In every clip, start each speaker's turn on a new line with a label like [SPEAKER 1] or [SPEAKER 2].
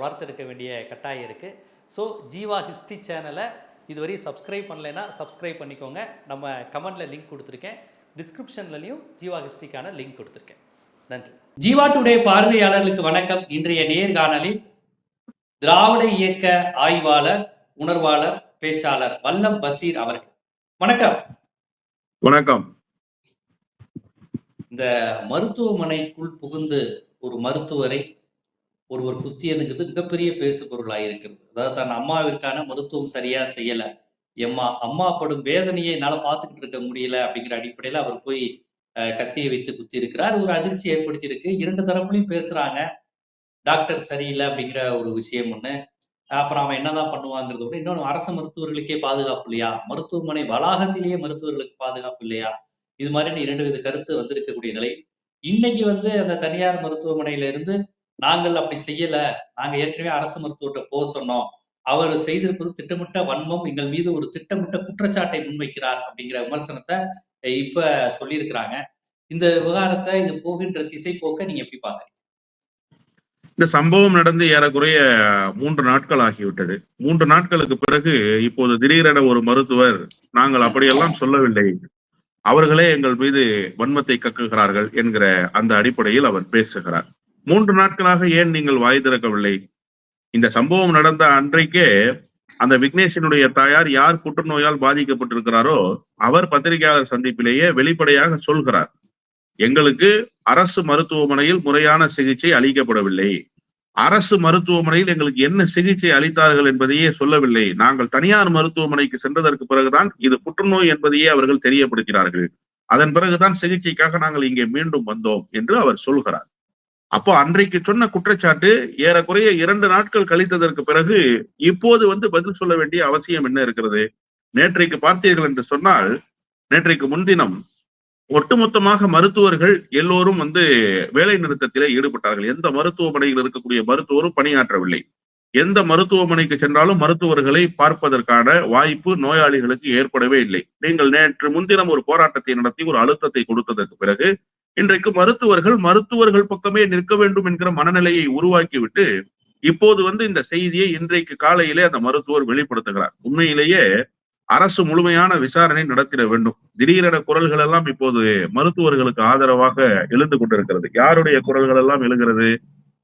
[SPEAKER 1] வளர்த்தெடுக்க வேண்டிய கட்டாயம் இருக்குது ஸோ ஜீவா ஹிஸ்ட்ரி சேனலை இதுவரை சப்ஸ்கிரைப் பண்ணலைன்னா சப்ஸ்கிரைப் பண்ணிக்கோங்க. நம்ம கமெண்டில் லிங்க் கொடுத்துருக்கேன். டிஸ்கிரிப்ஷன்லையும் ஜீவா ஹிஸ்ட்ரிக்கான லிங்க் கொடுத்துருக்கேன். நன்றி. ஜீவா டுடே பார்வையாளர்களுக்கு வணக்கம். இன்றைய நேர்காணலில் திராவிட இயக்க ஆய்வாளர் உணர்வாளர் பேச்சாளர் வல்லம் பசீர் அவர்கள். வணக்கம்.
[SPEAKER 2] வணக்கம்.
[SPEAKER 1] இந்த மருத்துவமனைக்குள் புகுந்து ஒரு மருத்துவரை ஒருவர் குத்தியதுங்கிறது மிகப்பெரிய பேசு பொருளாக இருக்கிறது. அதாவது தன் அம்மாவிற்கான மருத்துவம் சரியா செய்யல. எம்மா அம்மா படும் வேதனையை என்னால் பார்த்துக்கிட்டு இருக்க முடியல அப்படிங்கிற அடிப்படையில் அவர் போய் கத்தியை வைத்து குத்தி இருக்கிறார் ஒரு அதிர்ச்சி ஏற்படுத்தி இருக்கு இரண்டு தரப்புலையும் பேசுறாங்க. டாக்டர் சரியில்லை அப்படிங்கிற ஒரு விஷயம் ஒண்ணு. அப்புறம் அவன் என்னதான் பண்ணுவாங்கிறது ஒண்ணு இன்னொன்று அரசு மருத்துவர்களுக்கே பாதுகாப்பு இல்லையா? மருத்துவமனை வளாகத்திலேயே மருத்துவர்களுக்கு பாதுகாப்பு இல்லையா? இது மாதிரி இரண்டு வித கருத்து வந்திருக்கக்கூடிய நிலை. இன்னைக்கு வந்து அந்த தனியார் மருத்துவமனையில இருந்து நாங்கள் அப்படி செய்யல. நாங்க ஏற்கனவே அரசு மருத்துவர்கிட்ட போக சொன்னோம். அவர் செய்திருப்பது திட்டமிட்ட வன்மம் எங்கள் மீது ஒரு திட்டமிட்ட குற்றச்சாட்டை முன்வைக்கிறார் அப்படிங்கிற விமர்சனத்தை இப்ப சொல்லியிருக்கிறாங்க. இந்த விவகாரத்தை இது போகின்ற திசை போக்க நீங்க எப்படி பாக்குறீங்க
[SPEAKER 2] இந்த சம்பவம் நடந்து ஏறக்குறைய மூன்று நாட்கள் ஆகிவிட்டது. மூன்று நாட்களுக்கு பிறகு இப்போது திடீரென ஒரு மருத்துவர் நாங்கள் அப்படியெல்லாம் சொல்லவில்லை. அவர்களே எங்கள் மீது வன்மத்தை கக்குகிறார்கள் என்கிற அந்த அடிப்படையில் அவர் பேசுகிறார். மூன்று நாட்களாக ஏன் நீங்கள் வாய் திறக்கவில்லை? இந்த சம்பவம் நடந்த அன்றைக்கே அந்த விக்னேஷனுடைய தாயார் யார் புற்றுநோயால் பாதிக்கப்பட்டிருக்கிறாரோ அவர் பத்திரிகையாளர் சந்திப்பிலேயே வெளிப்படையாக சொல்கிறார். எங்களுக்கு அரசு மருத்துவமனையில் முறையான சிகிச்சை அளிக்கப்படவில்லை. அரசு மருத்துவமனையில் எங்களுக்கு என்ன சிகிச்சை அளித்தார்கள் என்பதையே சொல்லவில்லை. நாங்கள் தனியார் மருத்துவமனைக்கு சென்றதற்கு பிறகுதான் இது புற்றுநோய் என்பதையே அவர்கள் தெரியப்படுத்தினார்கள். அதன் பிறகுதான் சிகிச்சைக்காக நாங்கள் இங்கே மீண்டும் வந்தோம் என்று அவர் சொல்கிறார். அப்போ அன்றைக்கு சொன்ன குற்றச்சாட்டு ஏறக்குறைய இரண்டு நாட்கள் கழித்ததற்கு பிறகு இப்போது வந்து பதில் சொல்ல வேண்டிய அவசியம் என்ன இருக்கிறது? நேற்றைக்கு பார்த்தீர்கள் என்று சொன்னால் நேற்றைக்கு முன்தினம் ஒட்டுமொத்தமாக மருத்துவர்கள் எல்லோரும் வந்து வேலை நிறுத்தத்திலே ஈடுபட்டார்கள். எந்த மருத்துவமனையில் இருக்கக்கூடிய மருத்துவரும் பணியாற்றவில்லை. எந்த மருத்துவமனைக்கு சென்றாலும் மருத்துவர்களை பார்ப்பதற்கான வாய்ப்பு நோயாளிகளுக்கு ஏற்படவே இல்லை. நீங்கள் நேற்று முன்தினம் ஒரு போராட்டத்தை நடத்தி ஒரு அழுத்தத்தை கொடுத்ததற்கு பிறகு இன்றைக்கு மருத்துவர்கள் மருத்துவர்கள் பக்கமே நிற்க வேண்டும் என்கிற மனநிலையை உருவாக்கிவிட்டு இப்போது வந்து இந்த செய்தியை இன்றைக்கு காலையிலே அந்த மருத்துவர் வெளிப்படுத்துகிறார். உண்மையிலேயே அரசு முழுமையான விசாரணை நடத்திட வேண்டும். திடீரென குரல்கள் எல்லாம் இப்போது மருத்துவர்களுக்கு ஆதரவாக எழுந்து கொண்டிருக்கிறது. யாருடைய குரல்கள் எல்லாம் எழுகிறது?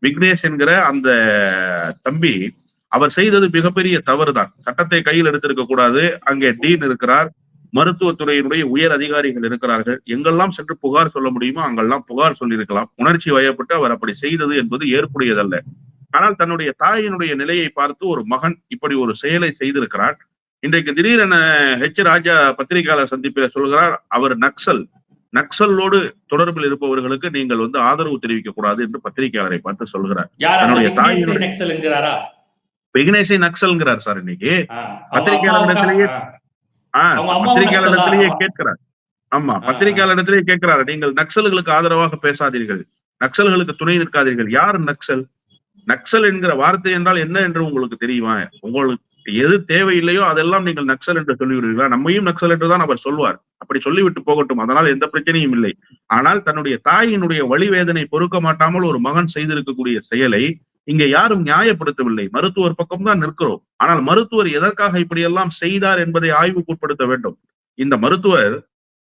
[SPEAKER 2] விக்னேஷ் என்கிற அந்த தம்பி அவர் செய்தது மிகப்பெரிய தவறுதான். சட்டத்தை கையில் எடுத்திருக்க கூடாது. அங்கே டீன் இருக்கிறார். மருத்துவத்துறையினுடைய உயர் அதிகாரிகள் இருக்கிறார்கள். எங்கெல்லாம் சென்று புகார் சொல்ல முடியுமோ அங்கெல்லாம் புகார் சொல்லியிருக்கலாம். உணர்ச்சி வயப்பட்டு அவர் அப்படி செய்தது என்பது ஏற்புடையதல்ல. ஆனால் தன்னுடைய தாயினுடைய நிலையை பார்த்து ஒரு மகன் இப்படி ஒரு செயலை செய்திருக்கிறார். இன்றைக்கு திடீரென ஹெச் ராஜா பத்திரிகையாளர் சந்திப்பில் சொல்கிறார் அவர் நக்சல். நக்சலோடு தொடர்பில் இருப்பவர்களுக்கு நீங்கள் வந்து ஆதரவு தெரிவிக்க கூடாது என்று பத்திரிகையாளரை பார்த்து சொல்கிறார். தன்னுடைய
[SPEAKER 1] விக்னேஷ்
[SPEAKER 2] தாயினுடைய- விக்னேஷை நக்சல்ங்கிறார் சார் இன்னைக்கு.
[SPEAKER 1] அவங்க
[SPEAKER 2] பத்திரிகையாளரிடத்திலேயே-? கேட்கிறார். ஆமா. பத்திரிகையாளரிடத்திலேயே கேட்கிறார். நீங்கள் நக்சல்களுக்கு ஆதரவாக பேசாதீர்கள். நக்சல்களுக்கு துணை நிற்காதீர்கள். யார் நக்சல்? நக்சல் என்கிற வார்த்தை என்றால் என்ன என்று உங்களுக்கு தெரியுமா? உங்களுக்கு எது தேவையில்லையோ அதெல்லாம் நீங்கள் நக்சல் என்று சொல்லிவிடுவீர்களா? நம்மையும் நக்சல் என்றுதான் அவர் சொல்வார். அப்படி சொல்லிவிட்டு போகட்டும். அதனால் எந்த பிரச்சனையும் இல்லை. ஆனால் தன்னுடைய தாயினுடைய வழிவேதனை பொறுக்க மாட்டாமல் ஒரு மகன் செய்திருக்கக்கூடிய செயலை இங்க யாரும் நியாயப்படுத்தவில்லை. மருத்துவர் பக்கம்தான் நிற்கிறோம். ஆனால் மருத்துவர் எதற்காக இப்படியெல்லாம் செய்தார் என்பதை ஆய்வுக்குட்படுத்த வேண்டும். இந்த மருத்துவர்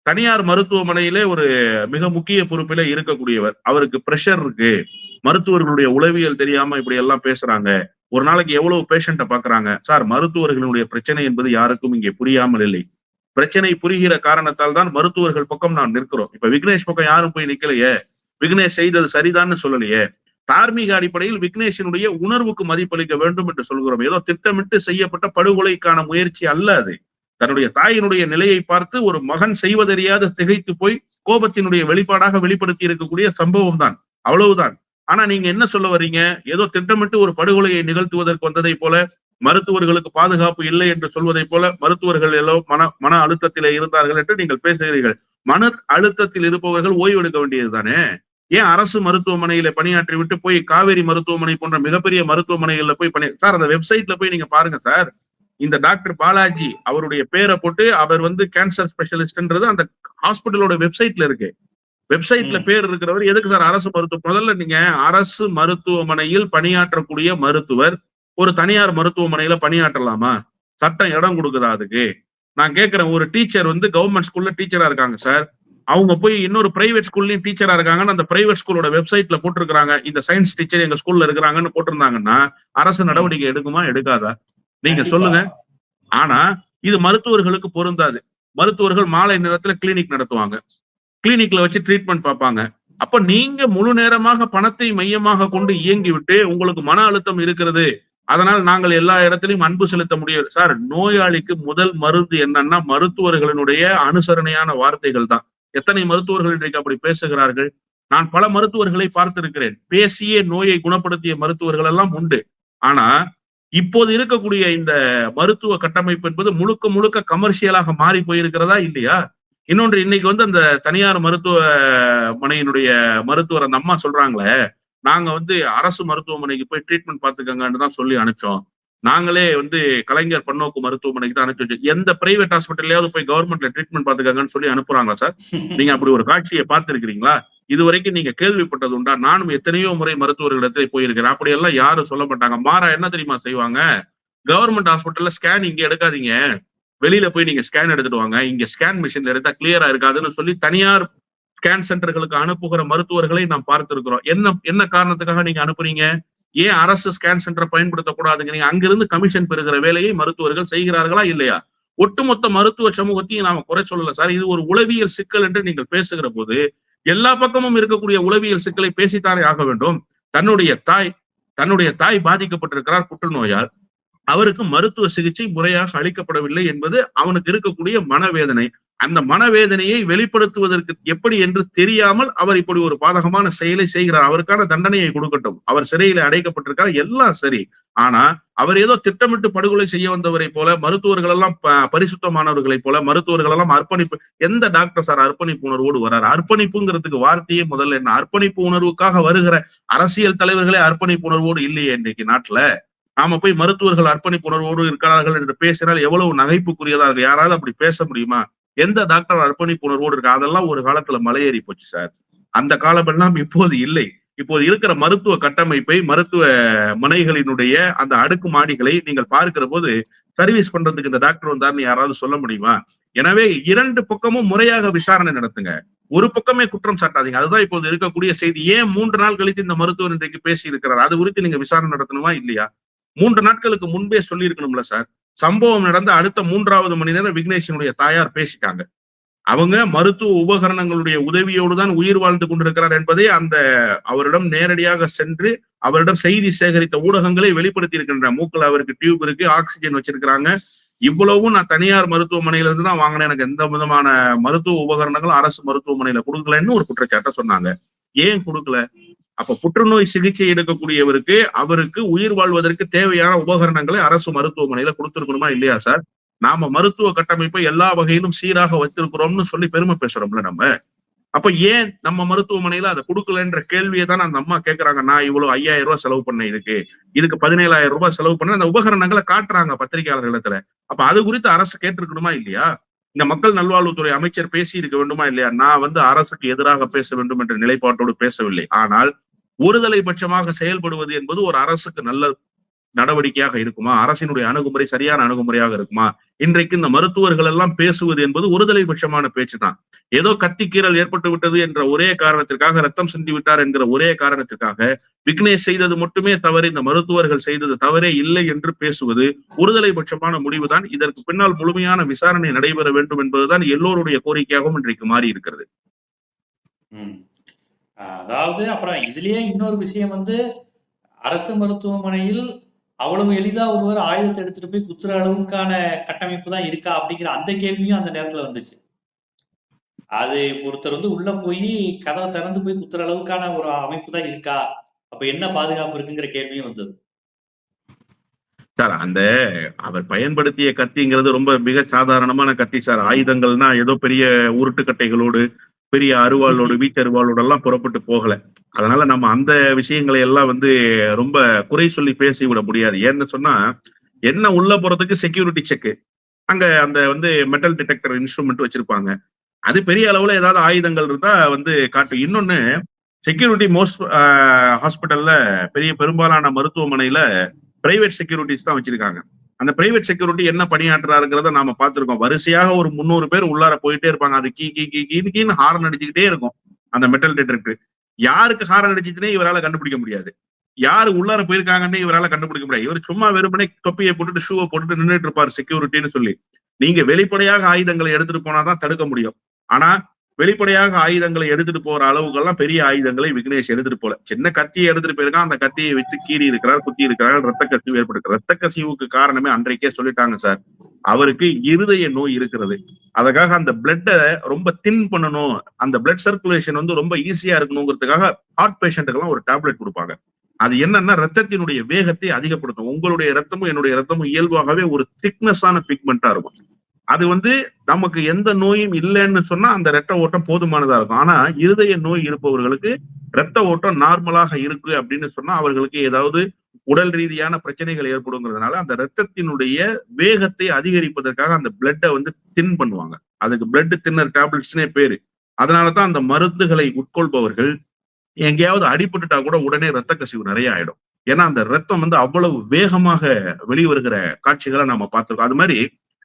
[SPEAKER 2] தனியார் மருத்துவமனையிலே ஒரு மிக முக்கிய பொறுப்பிலே இருக்கக்கூடியவர். அவருக்கு பிரஷர் இருக்கு. மருத்துவர்களுடைய உளவியல் தெரியாம இப்படி எல்லாம் பேசுறாங்க. ஒரு நாளைக்கு எவ்வளவு பேஷண்ட்டை பாக்குறாங்க சார் மருத்துவர்களுடைய பிரச்சனை என்பது யாருக்கும் இங்கே புரியாமல் இல்லை. பிரச்சனை புரிகிற காரணத்தால் தான் மருத்துவர்கள் பக்கம் நான் நிற்கிறோம். இப்ப விக்னேஷ் பக்கம் யாரும் போய் நிக்கலையே? விக்னேஷ் செய்தது சரிதான்னு சொல்லலையே? தார்மீக அடிப்படையில் விக்னேஷனுடைய உணர்வுக்கு மதிப்பளிக்க வேண்டும் என்று சொல்கிறோம். ஏதோ திட்டமிட்டு செய்யப்பட்ட படுகொலைக்கான முயற்சி அல்ல அது. தன்னுடைய தாயினுடைய நிலையை பார்த்து ஒரு மகன் செய்வதறியாது திகைத்து போய் கோபத்தினுடைய வெளிப்பாடாக வெளிப்படுத்தி இருக்கக்கூடிய சம்பவம் தான். அவ்வளவுதான். ஆனா நீங்க என்ன சொல்ல வர்றீங்க ஏதோ திட்டமிட்டு ஒரு படுகொலையை நிகழ்த்துவதற்கு வந்ததை போல மருத்துவர்களுக்கு பாதுகாப்பு இல்லை என்று சொல்வதை போல மருத்துவர்கள் எல்லோ மன மன அழுத்தத்திலே இருந்தார்கள் என்று நீங்கள் பேசுகிறீர்கள். மன அழுத்தத்தில் இருப்பவர்கள் ஓய்வு எடுக்க வேண்டியது தானே ஏன் அரசு மருத்துவமனையில பணியாற்றி விட்டு போய் காவேரி மருத்துவமனை போன்ற மிகப்பெரிய மருத்துவமனைகள்ல போய் பணி சார் அந்த வெப்சைட்ல போய் நீங்க பாருங்க சார். இந்த டாக்டர் பாலாஜி அவருடைய பேரை போட்டு அவர் வந்து கேன்சர் ஸ்பெஷலிஸ்ட்ன்றது அந்த ஹாஸ்பிட்டலோட வெப்சைட்ல இருக்கு. வெப்சைட்ல. பேர் இருக்கிறவர் எதுக்கு சார் அரசு மருத்துவ முதல்ல நீங்க அரசு மருத்துவமனையில் பணியாற்றக்கூடிய மருத்துவர் ஒரு தனியார் மருத்துவமனையில பணியாற்றலாமா? சட்டம் இடம் கொடுக்குதா அதுக்கு? நான் கேட்கிறேன் ஒரு டீச்சர் வந்து கவர்மெண்ட் ஸ்கூல்ல டீச்சரா இருக்காங்க சார். அவங்க போய் இன்னொரு பிரைவேட் ஸ்கூல்லயும் டீச்சரா இருக்காங்கன்னு அந்த பிரைவேட் ஸ்கூலோட வெப்சைட்ல போட்டிருக்காங்க இந்த சயின்ஸ் டீச்சர் எங்க ஸ்கூல்ல இருக்கிறாங்கன்னு போட்டிருந்தாங்கன்னா அரசு நடவடிக்கை எடுக்குமா எடுக்காதா? நீங்க. சொல்லுங்க. ஆனா இது மருத்துவர்களுக்கு பொருந்தாது. மருத்துவர்கள் மாலை நேரத்துல கிளினிக் நடத்துவாங்க. கிளினிக்ல வச்சு ட்ரீட்மெண்ட் பார்ப்பாங்க. அப்ப நீங்க முழு நேரமாக பணத்தை மையமாக கொண்டு இயங்கி விட்டு உங்களுக்கு மன அழுத்தம் இருக்கிறது. அதனால் நாங்கள் எல்லா இடத்திலையும் அன்பு செலுத்த முடியாது. சார் நோயாளிக்கு முதல் மருந்து என்னன்னா மருத்துவர்களினுடைய அனுசரணையான வார்த்தைகள் தான். எத்தனை மருத்துவர்கள் இன்றைக்கு அப்படி பேசுகிறார்கள்? நான் பல மருத்துவர்களை பார்த்திருக்கிறேன். பேசியே நோயை குணப்படுத்திய மருத்துவர்கள் எல்லாம் உண்டு. ஆனா இப்போது இருக்கக்கூடிய இந்த மருத்துவ கட்டமைப்பு என்பது முழுக்க முழுக்க கமர்ஷியலாக மாறி போயிருக்கிறதா இல்லையா? இன்னொன்று இன்னைக்கு வந்து அந்த தனியார் மருத்துவ மனையினுடைய மருத்துவர் அந்த அம்மா சொல்றாங்களே நாங்க வந்து அரசு மருத்துவமனைக்கு போய் ட்ரீட்மெண்ட் பார்த்துக்கங்கன்னு தான் சொல்லி அனுப்பிச்சோம். நாங்களே வந்து கலைஞர் பன்னோக்கு மருத்துவமனைக்கு தான் அனுப்பிச்சு. எந்த பிரைவேட் ஹாஸ்பிட்டல்லையாவது போய் கவர்மெண்ட்ல ட்ரீட்மெண்ட் பார்த்துக்கங்கன்னு சொல்லி அனுப்புறாங்களா சார்? நீங்க அப்படி ஒரு காட்சியை பார்த்திருக்கிறீங்களா? இது வரைக்கும் நீங்க கேள்விப்பட்டது உண்டா? நானும் எத்தனையோ முறை மருத்துவர்களிடத்தை போயிருக்கிறேன். அப்படியெல்லாம் யாரும் சொல்ல மாட்டாங்க. மாறா என்ன தெரியுமா செய்வாங்க? கவர்மெண்ட் ஹாஸ்பிட்டல்ல ஸ்கேன் இங்க எடுக்காதீங்க. வெளியில போய் நீங்க ஸ்கேன் எடுத்துட்டு வாங்க. இங்க ஸ்கேன் மிஷின்ல எடுத்தா கிளியரா இருக்காதுன்னு சொல்லி தனியார் ஸ்கேன் சென்டர்களுக்கு அனுப்புகிற மருத்துவர்களை நாம் பார்த்திருக்கிறோம். என்ன என்ன காரணத்துக்காக நீங்க அனுப்புறீங்க? ஏன் அரசு ஸ்கேன் சென்டரை பயன்படுத்தக்கூடாதுங்கிறீங்க அங்கிருந்து கமிஷன் பெறுகிற வேலையை மருத்துவர்கள் செய்கிறார்களா இல்லையா? ஒட்டுமொத்த மருத்துவ சமூகத்தையும் நாம குறை சொல்லல சார். இது ஒரு உளவியல் சிக்கல் என்று நீங்கள் பேசுகிற போது எல்லா பக்கமும் இருக்கக்கூடிய உளவியல் சிக்கலை பேசித்தானே ஆக வேண்டும். தன்னுடைய தாய் தன்னுடைய தாய் பாதிக்கப்பட்டிருக்கிறார் புற்றுநோயால். அவருக்கு மருத்துவ சிகிச்சை முறையாக அளிக்கப்படவில்லை என்பது அவனுக்கு இருக்கக்கூடிய மனவேதனை. அந்த மனவேதனையை வெளிப்படுத்துவதற்கு எப்படி என்று தெரியாமல் அவர் இப்படி ஒரு பாதகமான செயலை செய்கிறார். அவருக்கான தண்டனையை கொடுக்கட்டும். அவர் சிறையில அடைக்கப்பட்டிருக்கார். எல்லாம் சரி. ஆனா அவர் ஏதோ திட்டமிட்டு படுகொலை செய்ய வந்தவரை போல மருத்துவர்கள் எல்லாம் ப- பரிசுத்தமானவர்களைப் போல மருத்துவர்கள் எல்லாம் அர்ப்பணிப்பு எந்த டாக்டர் சார் அர்ப்பணிப்பு உணர்வோடு வராரு? அர்ப்பணிப்புங்கிறதுக்கு வார்த்தையே முதல்ல என்ன? அர்ப்பணிப்பு உணர்வுக்காக வருகிற அரசியல் தலைவர்களே அர்ப்பணிப்பு உணர்வோடு இல்லையே இன்னைக்கு நாட்டுல? நாம போய் மருத்துவர்கள் அர்ப்பணிப்பு உணர்வோடு இருக்கிறார்கள் என்று பேசினால் எவ்வளவு நகைப்புக்குரியதா இருக்கு யாராவது அப்படி பேச முடியுமா? எந்த டாக்டர் அர்ப்பணிப்பு உணர்வோடு இருக்கு? அதெல்லாம் ஒரு காலத்துல மலையேறி போச்சு சார். அந்த காலமெல்லாம் இப்போது இல்லை. இப்போது இருக்கிற மருத்துவ கட்டமைப்பை மருத்துவ முனைகளினுடைய அந்த அடுக்கு மாடிகளை நீங்கள் பார்க்கிற போது சர்வீஸ் பண்றதுக்கு இந்த டாக்டர் வந்தார்னு யாராவது சொல்ல முடியுமா? எனவே இரண்டு பக்கமும் முறையாக விசாரணை நடத்துங்க. ஒரு பக்கமே குற்றம் சாட்டாதீங்க. அதுதான் இப்போது இருக்கக்கூடிய செய்தி. ஏன் மூன்று நாள் கழித்து இந்த மருத்துவர் இன்றைக்கு பேசி இருக்கிறார் அது குறித்து நீங்க விசாரணை நடத்தணுமா? இல்லையா? மூன்று நாட்களுக்கு முன்பே சொல்லி இருக்கணும்ல சார். சம்பவம் நடந்த அடுத்த மூன்றாவது மணி நேரம் விக்னேஷனுடைய தாயார் பேசிட்டாங்க. அவங்க மருத்துவ உபகரணங்களுடைய உதவியோடு தான் உயிர் வாழ்ந்து கொண்டிருக்கிறார் என்பதை அந்த அவரிடம் நேரடியாக சென்று அவரிடம் செய்தி சேகரித்த ஊடகங்களை வெளிப்படுத்தி இருக்கின்ற மூக்குல அவருக்கு டியூப் இருக்கு ஆக்சிஜன் வச்சிருக்கிறாங்க. இவ்வளவும் நான் தனியார் மருத்துவமனையில இருந்து தான் வாங்கினேன். எனக்கு எந்த விதமான மருத்துவ உபகரணங்களும் அரசு மருத்துவமனையில கொடுக்கலன்னு ஒரு குற்றச்சாட்டை சொன்னாங்க. ஏன் கொடுக்கல? அப்ப புற்றுநோய் சிகிச்சை எடுக்கக்கூடியவருக்கு அவருக்கு உயிர் வாழ்வதற்கு தேவையான உபகரணங்களை அரசு மருத்துவமனையில கொடுத்துருக்கணுமா இல்லையா சார்? நாம மருத்துவ கட்டமைப்பை எல்லா வகையிலும் சீராக வச்சிருக்கிறோம்னு சொல்லி பெருமை பேசுறோம்ல நம்ம. அப்ப ஏன் நம்ம மருத்துவமனையில அதை கொடுக்கலன்ற கேள்வியை தான் அந்த அம்மா கேக்குறாங்க. நான் இவ்வளவு ஐயாயிரம் ரூபாய் செலவு பண்ண இதுக்கு. இதுக்கு பதினேழாயிரம் ரூபாய் செலவு பண்ண அந்த உபகரணங்களை காட்டுறாங்க பத்திரிகையாளர் இடத்துல. அப்ப அது குறித்து அரசு கேட்டிருக்கணுமா இல்லையா? இந்த மக்கள் நல்வாழ்வுத்துறை அமைச்சர் பேசி இருக்க வேண்டுமா இல்லையா? நான் வந்து அரசுக்கு எதிராக பேச வேண்டும் என்ற நிலைப்பாட்டோடு பேசவில்லை. ஆனால் ஒருதலை பட்சமாக செயல்படுவது என்பது ஒரு அரசுக்கு நல்ல நடவடிக்கையாக இருக்குமா? அரசினுடைய அணுகுமுறை சரியான அணுகுமுறையாக இருக்குமா? இன்றைக்கு இந்த மருத்துவர்கள் எல்லாம் பேசுவது என்பது ஒருதலை பட்சமான பேச்சு தான் ஏதோ கத்திக்கீரல் ஏற்பட்டு விட்டது என்ற ஒரே காரணத்திற்காக ரத்தம் சிந்தி விட்டார் என்கிற ஒரே காரணத்திற்காக விக்னேஷ் செய்தது மட்டுமே தவறு இந்த மருத்துவர்கள் செய்தது தவறே இல்லை என்று பேசுவது ஒருதலை பட்சமான முடிவுதான். இதற்கு பின்னால் முழுமையான விசாரணை நடைபெற வேண்டும் என்பதுதான் எல்லோருடைய கோரிக்கையாகவும் இன்றைக்கு மாறி இருக்கிறது
[SPEAKER 1] அதாவது அப்புறம் இதுலயே இன்னொரு விஷயம் வந்து அரசு மருத்துவமனையில் அவ்வளவு எளிதா ஒருவர் ஆயுதத்தை எடுத்துட்டு போய் குத்துற அளவுக்கான கட்டமைப்பு தான் இருக்கா அப்படிங்கிற அந்த கேள்வியும் அந்த நேரத்துல வந்துச்சு. அது ஒருத்தர் வந்து உள்ள போய் கதவை திறந்து போய் குத்துற அளவுக்கான ஒரு அமைப்பு தான் இருக்கா? அப்ப என்ன பாதுகாப்பு இருக்குங்கிற கேள்வியும் வந்தது.
[SPEAKER 2] சார் அந்த அவர் பயன்படுத்திய கத்திங்கிறது ரொம்ப மிக சாதாரணமான கத்தி சார். ஆயுதங்கள்னா ஏதோ பெரிய உருட்டுக்கட்டைகளோடு பெரிய அருவாளோடு வீச்சருவாளோடு எல்லாம் புறப்பட்டு போகல. அதனால நம்ம அந்த விஷயங்களை எல்லாம் வந்து ரொம்ப குறை சொல்லி பேசி விட முடியாது. ஏன்னு சொன்னா என்ன உள்ள போறதுக்கு செக்யூரிட்டி செக் அங்க அந்த வந்து மெட்டல் டிடெக்டர் இன்ஸ்ட்ருமெண்ட் வச்சிருப்பாங்க. அது பெரிய அளவுல ஏதாவது ஆயுதங்கள் இருந்தா வந்து காட்டும் இன்னொன்னு செக்யூரிட்டி மோஸ்ட் ஹாஸ்பிட்டல்ல பெரிய பெரும்பாலான மருத்துவமனையில பிரைவேட் செக்யூரிட்டிஸ் தான் வச்சிருக்காங்க. அந்த பிரைவேட் செக்யூரிட்டி என்ன பணியாற்றுறாருங்கிறத நாம பார்த்திருக்கோம். வரிசையாக ஒரு முந்நூறு பேர் உள்ளார போயிட்டே இருப்பாங்க. அது கீ கீ கீ கீ கீன்னு ஹாரன் அடிச்சுக்கிட்டே இருக்கும். அந்த மெட்டல் டிடெக்டர் யாருக்கு ஹாரன் அடிச்சுச்சுனே இவரால கண்டுபிடிக்க முடியாது. யாரு உள்ளார போயிருக்காங்கன்னு இவரால கண்டுபிடிக்க முடியாது. இவர் சும்மா வெறுமனே தொப்பியை போட்டுட்டு ஷூவை போட்டுட்டு நின்றுட்டு இருப்பார் செக்யூரிட்டின்னு சொல்லி. நீங்க வெளிப்படையாக ஆயுதங்களை எடுத்துட்டு போனாதான் தடுக்க முடியும். ஆனா வெளிப்படையாக ஆயுதங்களை எடுத்துட்டு போற அளவுக்கெல்லாம் பெரிய ஆயுதங்களை விக்னேஷ் எடுத்துட்டு போல. சின்ன கத்தியை எடுத்துட்டு போயிருக்கான். அந்த கத்தியை வச்சு கீறி இருக்கிறார் குத்தி இருக்கிறார் ரத்த கசிவு ஏற்படுத்து ரத்த கசிவுக்கு காரணமே அன்றைக்கே சொல்லிட்டாங்க சார். அவருக்கு இருதய நோய் இருக்கிறது. அதுக்காக அந்த பிளட்டை ரொம்ப தின் பண்ணணும். அந்த பிளட் சர்க்குலேஷன் வந்து ரொம்ப ஈஸியா இருக்கணுங்கிறதுக்காக ஹார்ட் பேஷண்ட்டுக்கெல்லாம் ஒரு டேப்லெட் கொடுப்பாங்க. அது என்னன்னா ரத்தத்தினுடைய வேகத்தை அதிகப்படுத்தும். உங்களுடைய ரத்தமும் என்னுடைய ரத்தமும் இயல்பாகவே ஒரு திக்னஸான பிக்மெண்டா இருக்கும். அது வந்து நமக்கு எந்த நோயும் இல்லைன்னு சொன்னா அந்த ரத்த ஓட்டம் போதுமானதா இருக்கும். ஆனா இருதய நோய் இருப்பவர்களுக்கு ரத்த ஓட்டம் நார்மலாக இருக்கு அப்படின்னு சொன்னா அவர்களுக்கு ஏதாவது உடல் ரீதியான பிரச்சனைகள் ஏற்படுங்கிறதுனால அந்த ரத்தத்தினுடைய வேகத்தை அதிகரிப்பதற்காக அந்த பிளட்டை வந்து தின் பண்ணுவாங்க. அதுக்கு பிளட் தின்னர் டேப்லெட்ஸ்னே பேரு. அதனாலதான் அந்த மருந்துகளை உட்கொள்பவர்கள் எங்கேயாவது அடிபட்டுட்டா கூட உடனே ரத்த கசிவு நிறைய ஆயிடும். ஏன்னா அந்த ரத்தம் வந்து அவ்வளவு வேகமாக வெளிவருகிற காட்சிகளை நம்ம பார்த்திருக்கோம். அது மாதிரி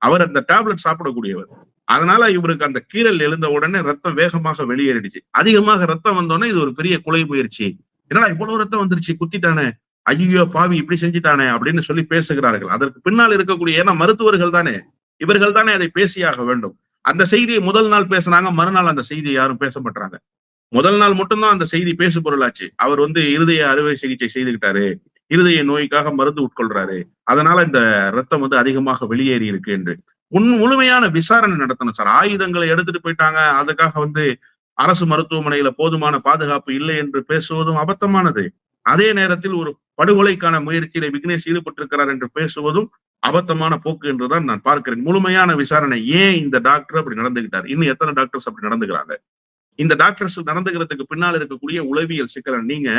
[SPEAKER 2] அவர் அந்த டேப்லெட் சாப்பிடக்கூடியவர். அதனால இவருக்கு அந்த கீரல் எழுந்த உடனே ரத்தம் வேகமாக வெளியேறிடுச்சு. அதிகமாக ரத்தம் வந்தோடனே இது ஒரு பெரிய கொலை முயற்சி என்னடா இவ்வளவு ரத்தம் வந்துருச்சு குத்திட்டானே. ஐயோ பாவி இப்படி செஞ்சுட்டானே அப்படின்னு சொல்லி பேசுகிறார்கள். அதற்கு பின்னால் இருக்கக்கூடிய ஏன்னா மருத்துவர்கள் தானே இவர்கள் தானே அதை பேசியாக வேண்டும். அந்த செய்தியை முதல் நாள் பேசுனாங்க மறுநாள் அந்த செய்தியை யாரும் பேச மாட்டாங்க. முதல் நாள் மட்டும்தான் அந்த செய்தி பேசு பொருளாச்சு அவர் வந்து இருதய அறுவை சிகிச்சை செய்துகிட்டாரு. இருதய நோய்க்காக மருந்து உட்கொள்றாரு. அதனால இந்த ரத்தம் வந்து அதிகமாக வெளியேறி இருக்கு என்று. உன் முழுமையான விசாரணை நடத்தணும் சார். ஆயுதங்களை எடுத்துட்டு போயிட்டாங்க. அதுக்காக வந்து அரசு மருத்துவமனையில போதுமான பாதுகாப்பு இல்லை என்று பேசுவதும் அபத்தமானது. அதே நேரத்தில் ஒரு படுகொலைக்கான முயற்சியில விக்னேஷ் ஈடுபட்டிருக்கிறார் என்று பேசுவதும் அபத்தமான போக்கு என்றுதான் நான் பார்க்கிறேன். முழுமையான விசாரணை ஏன் இந்த டாக்டர் அப்படி நடந்துகிட்டார்? இன்னும் எத்தனை டாக்டர்ஸ் அப்படி நடந்துக்கிறாங்க இந்த டாக்டர்ஸ் நடந்துக்கிறதுக்கு பின்னால் இருக்கக்கூடிய உளவியல் சிக்கலை நீங்க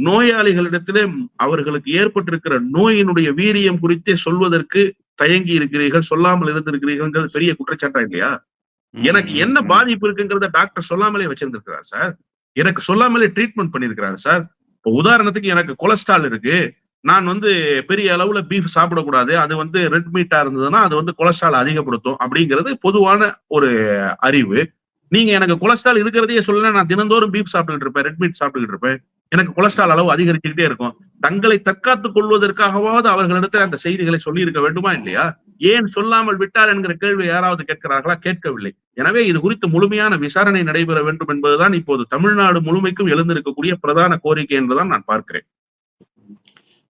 [SPEAKER 2] நோயாளிகளிடத்திலே அவர்களுக்கு ஏற்பட்டிருக்கிற நோயினுடைய வீரியம் குறித்தே சொல்வதற்கு தயங்கி இருக்கிறீர்கள் சொல்லாமல் இருந்திருக்கிறீர்கள் பெரிய குற்றச்சாட்டா இல்லையா? எனக்கு என்ன பாதிப்பு இருக்குங்கிறத டாக்டர் சொல்லாமலே வச்சிருந்திருக்கிறார் சார். எனக்கு சொல்லாமலே ட்ரீட்மெண்ட் பண்ணிருக்கிறாரு சார். இப்போ உதாரணத்துக்கு எனக்கு கொலஸ்ட்ரால் இருக்கு. நான் வந்து பெரிய அளவுல பீஃப் சாப்பிடக்கூடாது. அது வந்து ரெட் மீட்டா இருந்ததுன்னா அது வந்து கொலஸ்ட்ரால் அதிகப்படுத்தும் அப்படிங்கிறது பொதுவான ஒரு அறிவு. நீங்க எனக்கு கொலஸ்ட்ரால் இருக்கிறதையே சொல்ல நான் தினந்தோறும் பீஃப் சாப்பிட்டுக்கிட்டு இருப்பேன் ரெட் மீட் சாப்பிட்டுக்கிட்டு இருப்பேன். எனக்கு கொலஸ்ட்ரால் அளவு அதிகரிச்சுக்கிட்டே இருக்கும். தங்களை தற்காத்துக் கொள்வதற்காகவாவது அவர்களிடத்தில் அந்த செய்திகளை சொல்லி இருக்க வேண்டுமா இல்லையா? ஏன் சொல்லாமல் விட்டார் என்கிற கேள்வி யாராவது கேட்கிறார்களா? கேட்கவில்லை. எனவே இது குறித்து முழுமையான விசாரணை நடைபெற வேண்டும் என்பதுதான் இப்போது தமிழ்நாடு முழுமைக்கும் எழுந்திருக்கக்கூடிய பிரதான கோரிக்கை என்றுதான் நான் பார்க்கிறேன்.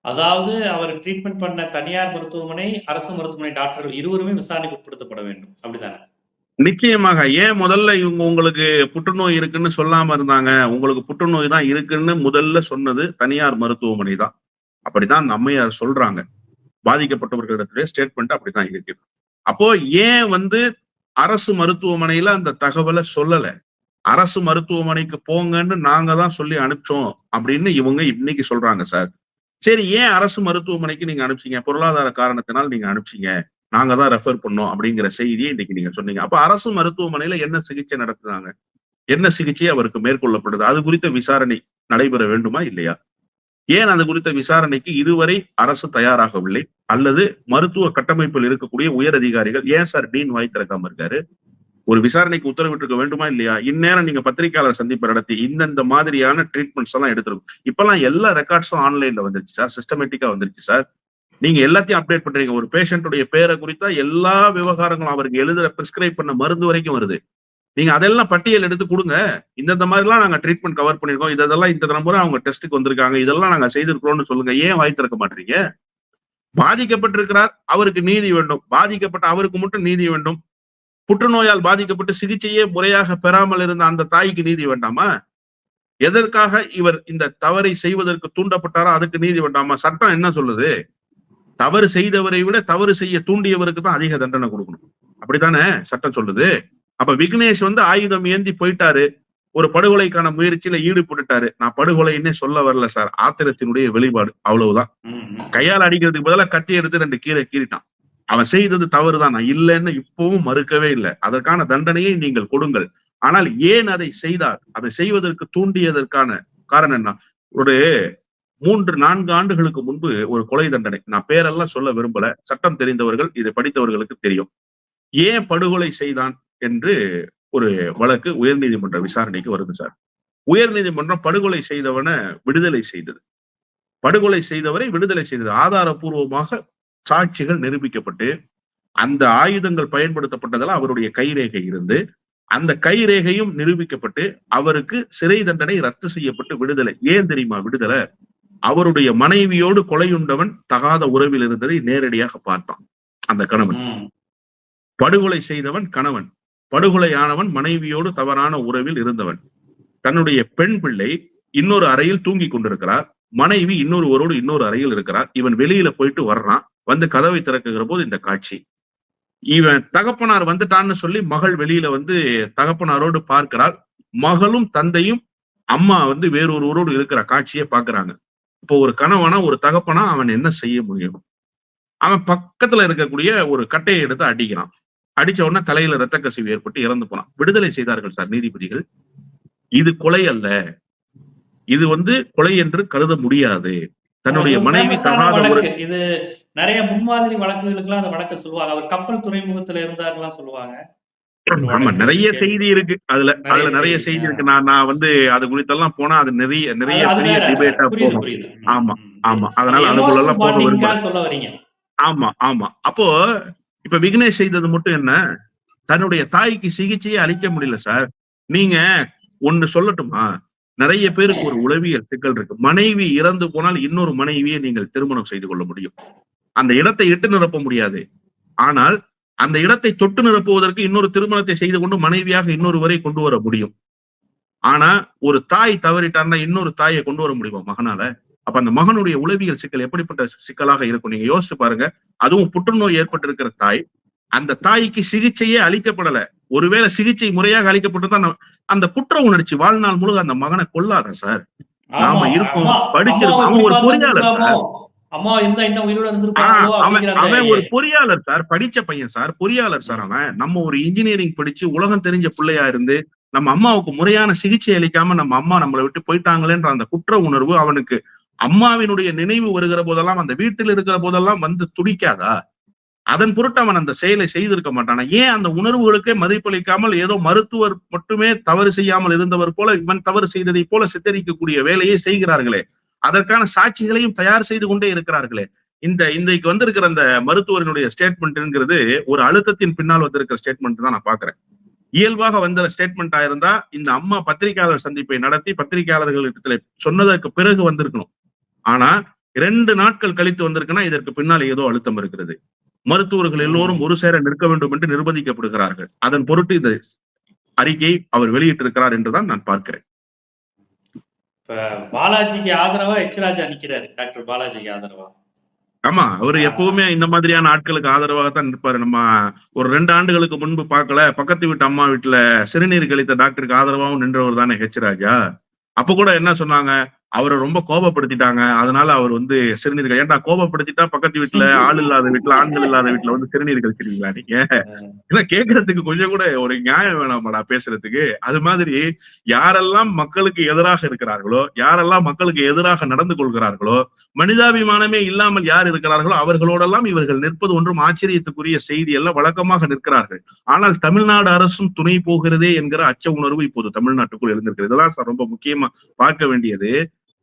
[SPEAKER 1] அதாவது அவர் ட்ரீட்மெண்ட் பண்ண தனியார் மருத்துவமனை அரசு மருத்துவமனை டாக்டர்கள் இருவருமே விசாரணைக்கு உட்படுத்தப்பட வேண்டும். அப்படித்தானே?
[SPEAKER 2] நிச்சயமாக ஏன் முதல்ல இவங்க உங்களுக்கு புற்றுநோய் இருக்குன்னு சொல்லாம இருந்தாங்க? உங்களுக்கு புற்றுநோய் தான் இருக்குன்னு முதல்ல சொன்னது தனியார் மருத்துவமனை தான். அப்படிதான் அந்த அம்மையார் சொல்றாங்க. பாதிக்கப்பட்டவர்களிடத்திலே ஸ்டேட்மெண்ட் அப்படிதான் இருக்குது. அப்போ ஏன் வந்து அரசு மருத்துவமனையில அந்த தகவலை சொல்லல? அரசு மருத்துவமனைக்கு போங்கன்னு நாங்க தான் சொல்லி அனுப்பிச்சோம் அப்படின்னு இவங்க இன்னைக்கு சொல்றாங்க சார். சரி ஏன் அரசு மருத்துவமனைக்கு நீங்க அனுப்பிச்சீங்க? பொருளாதார காரணத்தினால் நீங்க அனுப்பிச்சீங்க. நாங்க தான் ரெஃபர் பண்ணோம் அப்படிங்கிற செய்தியை இன்னைக்கு நீங்க சொன்னீங்க. அப்ப அரசு மருத்துவமனையில என்ன சிகிச்சை நடத்துனாங்க என்ன சிகிச்சை அவருக்கு மேற்கொள்ளப்படுது? அது குறித்த விசாரணை நடைபெற வேண்டுமா இல்லையா? ஏன் அது குறித்த விசாரணைக்கு இதுவரை அரசு தயாராகவில்லை? அல்லது மருத்துவ கட்டமைப்பில் இருக்கக்கூடிய உயர் அதிகாரிகள் ஏன் சார் டீன் வாய் திறக்காம இருக்காரு? ஒரு விசாரணைக்கு உத்தரவிட்டிருக்க வேண்டுமா இல்லையா? இந்நேரம் நீங்க பத்திரிகையாளர் சந்திப்பு நடத்தி இந்தந்த மாதிரியான ட்ரீட்மெண்ட்ஸ் எல்லாம் எடுத்துருக்கும். இப்பெல்லாம் எல்லா ரெக்கார்ட்ஸும் ஆன்லைன்ல வந்துருச்சு சார். சிஸ்டமேட்டிக்கா வந்துருச்சு சார். நீங்க எல்லாத்தையும் அப்டேட் பண்றீங்க. ஒரு பேஷண்ட்டுடைய பேரை குறித்தா எல்லா விவகாரங்களும் அவருக்கு எழுதுற பிரிஸ்கிரைப் பண்ண மருந்து வரைக்கும் வருது. நீங்க அதெல்லாம் பட்டியல் எடுத்து கொடுங்க. இந்தந்த மாதிரிலாம் நாங்க ட்ரீட்மெண்ட் கவர் பண்ணிருக்கோம் இதெல்லாம் இந்த முறை அவங்க டெஸ்ட்டுக்கு வந்திருக்காங்க. இதெல்லாம் நாங்க செய்திருக்கிறோம்னு சொல்லுங்க. ஏன் வாய் திறக்க மாட்டீங்க? பாதிக்கப்பட்டிருக்கிறார். அவருக்கு நீதி வேண்டும். பாதிக்கப்பட்ட அவருக்கு மட்டும் நீதி வேண்டும். புற்றுநோயால் பாதிக்கப்பட்டு சிகிச்சையே முறையாக பெறாமல் இருந்த அந்த தாய்க்கு நீதி வேண்டாமா? எதற்காக இவர் இந்த தவறை செய்வதற்கு தூண்டப்பட்டாரோ அதுக்கு நீதி வேண்டாமா? சட்டம் என்ன சொல்லுது? தவறு செய்தவரை விட தவறு செய்ய தூண்டியவருக்கு தான் அதிக தண்டனை கொடுக்கணும். அப்படித்தானே சட்டம் சொல்லுது? அப்ப விக்னேஷ் வந்து ஆயுதம் ஏந்தி போயிட்டாரு. ஒரு படுகொலைக்கான முயற்சியில ஈடுபட்டுட்டாரு. நான் படுகொலைன்னே சொல்ல வரல சார். ஆத்திரத்தினுடைய வெளிப்பாடு. அவ்வளவுதான். கையால் அடிக்கிறதுக்கு பதிலா கத்தி எடுத்து ரெண்டு கீரை கீறிட்டான். அவன் செய்தது தவறுதான் நான் இல்லைன்னு இப்பவும் மறுக்கவே இல்லை. அதற்கான தண்டனையை நீங்கள் கொடுங்கள். ஆனால் ஏன் அதை செய்தார்? அதை செய்வதற்கு தூண்டியதற்கான காரணம் என்ன? ஒரு மூன்று நான்கு ஆண்டுகளுக்கு முன்பு ஒரு கொலை தண்டனை. நான் பேரெல்லாம் சொல்ல விரும்பல. சட்டம் தெரிந்தவர்கள் இதை படித்தவர்களுக்கு தெரியும். ஏன் படுகொலை செய்தான் என்று ஒரு வழக்கு உயர்நீதிமன்ற விசாரணைக்கு வருது சார். உயர்நீதிமன்றம் படுகொலை செய்தவனை விடுதலை செய்தது. படுகொலை செய்தவரை விடுதலை செய்தது. ஆதாரபூர்வமாக சாட்சிகள் நிரூபிக்கப்பட்டு அந்த ஆயுதங்கள் பயன்படுத்தப்பட்டதில் அவருடைய கைரேகை இருந்து அந்த கைரேகையும் நிரூபிக்கப்பட்டு அவருக்கு சிறை தண்டனை ரத்து செய்யப்பட்டு விடுதலை. ஏன் தெரியுமா? விடுதலை. அவருடைய மனைவியோடு கொலையுண்டவன் தகாத உறவில் இருந்ததை நேரடியாக பார்த்தான். அந்த கணவன். படுகொலை செய்தவன் கணவன். படுகொலையானவன் மனைவியோடு தவறான உறவில் இருந்தவன். தன்னுடைய பெண் பிள்ளை இன்னொரு அறையில் தூங்கி கொண்டிருக்கிறார். மனைவி இன்னொருவரோடு இன்னொரு அறையில் இருக்கிறார். இவன் வெளியில போயிட்டு வர்றான். வந்து கதவை திறக்குகிற போது இந்த காட்சி. இவன் தகப்பனார் வந்துட்டான்னு சொல்லி மகள் வெளியில வந்து தகப்பனாரோடு பார்க்கிறாள். மகளும் தந்தையும் அம்மா வந்து வேறொருவரோடு இருக்கிற காட்சியை பார்க்கறாங்க. இப்போ ஒரு கணவனா ஒரு தகப்பனா அவன் என்ன செய்ய முடியும்? அவன் பக்கத்துல இருக்கக்கூடிய ஒரு கட்டையை எடுத்து அடிக்கிறான். அடிச்ச உடனே தலையில ரத்த கசிவு ஏற்பட்டு இறந்து போனான். விடுதலை செய்தார்கள் சார் நீதிபதிகள். இது கொலை அல்ல. இது வந்து கொலை என்று கருத முடியாது. தன்னுடைய மனைவி
[SPEAKER 3] இது நிறைய முன்மாதிரி வழக்குகளுக்கெல்லாம் அந்த வழக்க சொல்லுவாங்க. அவர் கப்பல் துறைமுகத்துல இருந்தாருலாம் சொல்லுவாங்க.
[SPEAKER 2] ஆமா நிறைய. செய்தி இருக்கு. அதுல அதுல நிறைய
[SPEAKER 3] செய்தி.
[SPEAKER 2] இருக்கு. நான் நான் வந்து அது குறித்தெல்லாம் போனா அது நிறைய நிறைய பெரிய டிபேட்டா போகும். ஆமா. ஆமா. அதனால
[SPEAKER 3] அது
[SPEAKER 2] அதுக்குள்ள எல்லாம் போக ஆமா ஆமா. அப்போ இப்ப விக்னேஷ் செய்தது மட்டும் என்ன? தன்னுடைய தாய்க்கு சிகிச்சையே அளிக்க முடியல சார். நீங்க ஒண்ணு சொல்லட்டுமா? நிறைய பேருக்கு ஒரு உளவியல் சிக்கல் இருக்கு. மனைவி இறந்து போனால் இன்னொரு மனைவியை நீங்கள் திருமணம் செய்து கொள்ள முடியும். அந்த இடத்தை இட்டு நிரப்ப முடியாது. ஆனால் அந்த இடத்தை தொட்டு நிரப்புவதற்கு இன்னொரு திருமணத்தை செய்து கொண்டு மனைவியாக இன்னொருவரை கொண்டு வர முடியும். ஆனா ஒரு தாய் தவறிட்டார்னா இன்னொரு தாயை கொண்டு வர முடியுமா மகனால? அப்ப அந்த மகனுடைய உளவியல் சிக்கல் எப்படிப்பட்ட சிக்கலாக இருக்கும்? நீங்க யோசிச்சு பாருங்க. அதுவும் புற்றுநோய் ஏற்பட்டிருக்கிற தாய் அந்த தாய்க்கு சிகிச்சையே அளிக்கப்படல. ஒருவேளை சிகிச்சை முறையாக அளிக்கப்பட்டிருந்தா அந்த குற்ற உணர்ச்சி வாழ்நாள் முழுக்க அந்த மகனை கொல்லாத சார்? நாம இருக்கோம், படிச்சிருக்கோம். ஒரு பொறியாளர்
[SPEAKER 3] பார்த்திருக்கலாமோ? அம்மா இருந்தா உயிரோட இருந்திருப்பாங்களோ அந்த
[SPEAKER 2] ஒரு பொறியாளர் சார் படிச்ச பையன் சார் பொறியாளர் சார் அவன். நம்ம ஒரு இன்ஜினியரிங் படிச்சு உலகம் தெரிஞ்ச பிள்ளையா இருந்து நம்ம அம்மாவுக்கு முறையான சிகிச்சை அளிக்காம நம்ம அம்மா நம்மளை விட்டு போயிட்டாங்களேன்ற அந்த குற்ற உணர்வு அவனுக்கு அம்மாவினுடைய நினைவு வருகிற போதெல்லாம் அந்த வீட்டில் இருக்கிற போதெல்லாம் வந்து துடிக்காதா? அதன் பொருட்டு அவன் அந்த செயலை செய்திருக்க மாட்டானா. ஏன் அந்த உணர்வுகளுக்கே மதிப்பளிக்காமல் ஏதோ மருத்துவர் மட்டுமே தவறு செய்யாமல் இருந்தவர் போல இவன் தவறு செய்ததை போல சித்தரிக்கக்கூடிய வேலையை செய்கிறார்களே? அதற்கான சாட்சிகளையும் தயார் செய்து கொண்டே இருக்கிறார்களே. இந்த இன்றைக்கு வந்திருக்கிற அந்த மருத்துவரினுடைய ஸ்டேட்மெண்ட்ங்கிறது ஒரு அழுத்தத்தின் பின்னால் வந்திருக்கிற ஸ்டேட்மெண்ட் தான் நான் பாக்குறேன் இயல்பாக வந்த ஸ்டேட்மெண்ட் ஆயிருந்தா இந்த அம்மா பத்திரிகையாளர் சந்திப்பை நடத்தி பத்திரிகையாளர்களிடத்துல சொன்னதற்கு பிறகு வந்திருக்கணும். ஆனா ரெண்டு நாட்கள் கழித்து வந்திருக்குன்னா இதற்கு பின்னால் ஏதோ அழுத்தம் இருக்கிறது. மருத்துவர்கள் எல்லோரும் ஒரு சேர நிற்க வேண்டும் என்று நிர்பந்திக்கப்படுகிறார்கள். அதன் பொருட்டு இந்த அறிக்கையை அவர் வெளியிட்டிருக்கிறார் என்றுதான் நான் பார்க்கிறேன்.
[SPEAKER 3] இப்ப பாலாஜிக்கு ஆதரவா எச்ராஜா நிக்கிறாரு டாக்டர் பாலாஜிக்கு ஆதரவா?
[SPEAKER 2] ஆமா அவர் எப்பவுமே இந்த மாதிரியான ஆட்களுக்கு ஆதரவாகத்தான் நிற்பாரு. நம்ம ஒரு ரெண்டு ஆண்டுகளுக்கு முன்பு பார்க்கல பக்கத்து வீட்டு அம்மா வீட்டுல சிறுநீர் கழித்த டாக்டருக்கு ஆதரவாகவும் நின்றவர் தானே ஹெச் ராஜா? அப்ப கூட என்ன சொன்னாங்க? அவரை ரொம்ப கோபப்படுத்திட்டாங்க. அதனால அவர் வந்து சிறுநீர்கள் ஏன்டா கோபப்படுத்திட்டா? பக்கத்து வீட்டுல ஆள் இல்லாத வீட்டுல ஆண்கள் இல்லாத வீட்டுல வந்து சிறுநீர் கழிச்சிருக்கீங்களா நீங்க? ஏன்னா கேட்கறதுக்கு கொஞ்சம் கூட ஒரு நியாயம் வேணாமாடா பேசுறதுக்கு. அது மாதிரி யாரெல்லாம் மக்களுக்கு எதிராக இருக்கிறார்களோ யாரெல்லாம் மக்களுக்கு எதிராக நடந்து கொள்கிறார்களோ மனிதாபிமானமே இல்லாமல் யார் இருக்கிறார்களோ அவர்களோடெல்லாம் இவர்கள் நிற்பது ஒன்றும் ஆச்சரியத்துக்குரிய செய்தி எல்லாம் வழக்கமாக நிற்கிறார்கள். ஆனால் தமிழ்நாடு அரசும் துணை போகிறதே என்கிற அச்ச உணர்வு இப்போது தமிழ்நாட்டுக்குள் எழுந்திருக்கிறது. இதெல்லாம் சார் ரொம்ப முக்கியமா பார்க்க வேண்டியது.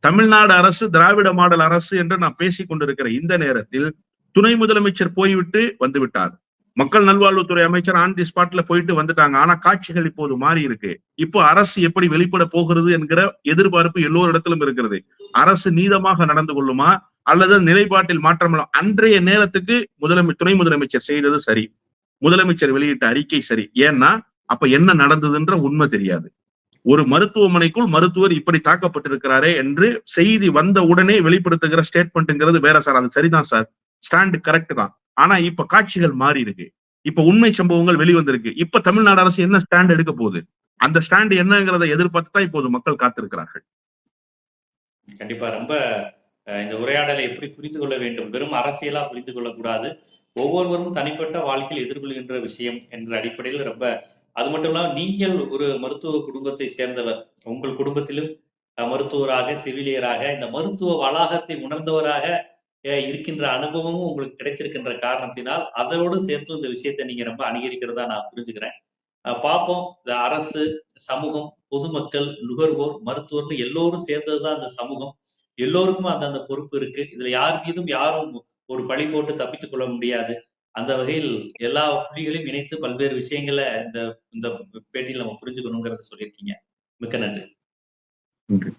[SPEAKER 2] தமிழ்நாடு அரசு திராவிட மாடல் அரசு என்று நான் பேசிக் கொண்டிருக்கிற இந்த நேரத்தில் துணை முதலமைச்சர் போய்விட்டு வந்து விட்டார் மக்கள் நல்வாழ்வுத்துறை அமைச்சர் ஆன் தி ஸ்பாட்ல போயிட்டு வந்துட்டாங்க. ஆனா காட்சிகள் இப்போது மாறி இருக்கு. இப்போ அரசு எப்படி வெளிப்பட போகிறது என்கிற எதிர்பார்ப்பு எல்லோரிடத்திலும் இருக்கிறது. அரசு நீதமாக நடந்து கொள்ளுமா? அல்லது நிலைப்பாட்டில் மாற்றம் அன்றைய நேரத்துக்கு முதலமை துணை முதலமைச்சர் செய்தது சரி. முதலமைச்சர் வெளியிட்ட அறிக்கை சரி. ஏன்னா அப்ப என்ன நடந்ததுன்ற உண்மை தெரியாது. ஒரு மருத்துவமனைக்குள் மருத்துவர் இப்படி தாக்கப்பட்டிருக்கிறாரே என்று செய்தி வந்த உடனே வெளிப்படுத்துகிற ஸ்டேட்மெண்ட்ங்கிறது வேற சார். அது சரிதான் சார். ஸ்டாண்ட் கரெக்ட் தான். ஆனா இப்ப காட்சிகள் மாறி இருக்கு. இப்ப உண்மை சம்பவங்கள் வெளிவந்திருக்கு. இப்ப தமிழ்நாடு அரசு என்ன ஸ்டாண்ட் எடுக்க போகுது? அந்த ஸ்டாண்ட் என்னங்கிறத எதிர்பார்த்து தான் இப்போது மக்கள் காத்திருக்கிறார்கள்.
[SPEAKER 1] கண்டிப்பா. ரொம்ப இந்த உரையாடலை எப்படி புரிந்து கொள்ள வேண்டும்? வெறும் அரசியலா புரிந்து கொள்ளக்கூடாது. ஒவ்வொருவரும் தனிப்பட்ட வாழ்க்கையில் எதிர்கொள்கின்ற விஷயம் என்ற அடிப்படையில் ரொம்ப அது மட்டும் இல்லாமல் நீங்கள் ஒரு மருத்துவ குடும்பத்தை சேர்ந்தவர். உங்கள் குடும்பத்திலும் மருத்துவராக செவிலியராக இந்த மருத்துவ வளாகத்தை உணர்ந்தவராக இருக்கின்ற அனுபவமும் உங்களுக்கு கிடைத்திருக்கின்ற காரணத்தினால் அதோடு சேர்த்து இந்த விஷயத்தை நீங்க ரொம்ப அணுகரிக்கிறதா நான் புரிஞ்சுக்கிறேன். பார்ப்போம். இந்த அரசு சமூகம் பொதுமக்கள் நுகர்வோர் மருத்துவர்னு எல்லோரும் சேர்ந்ததுதான் அந்த சமூகம். எல்லோருக்கும் அந்த அந்த பொறுப்பு இருக்கு. இதுல யார் மீதும் யாரும் ஒரு பழி போட்டு தப்பித்துக் கொள்ள முடியாது. அந்த வகையில் எல்லா புள்ளிகளையும் இணைத்து பல்வேறு விஷயங்களை இந்த இந்த பேட்டியில் நம்ம புரிஞ்சுக்கணுங்கிறத சொல்லியிருக்கீங்க. மிக்க நன்றி.
[SPEAKER 2] நன்றி.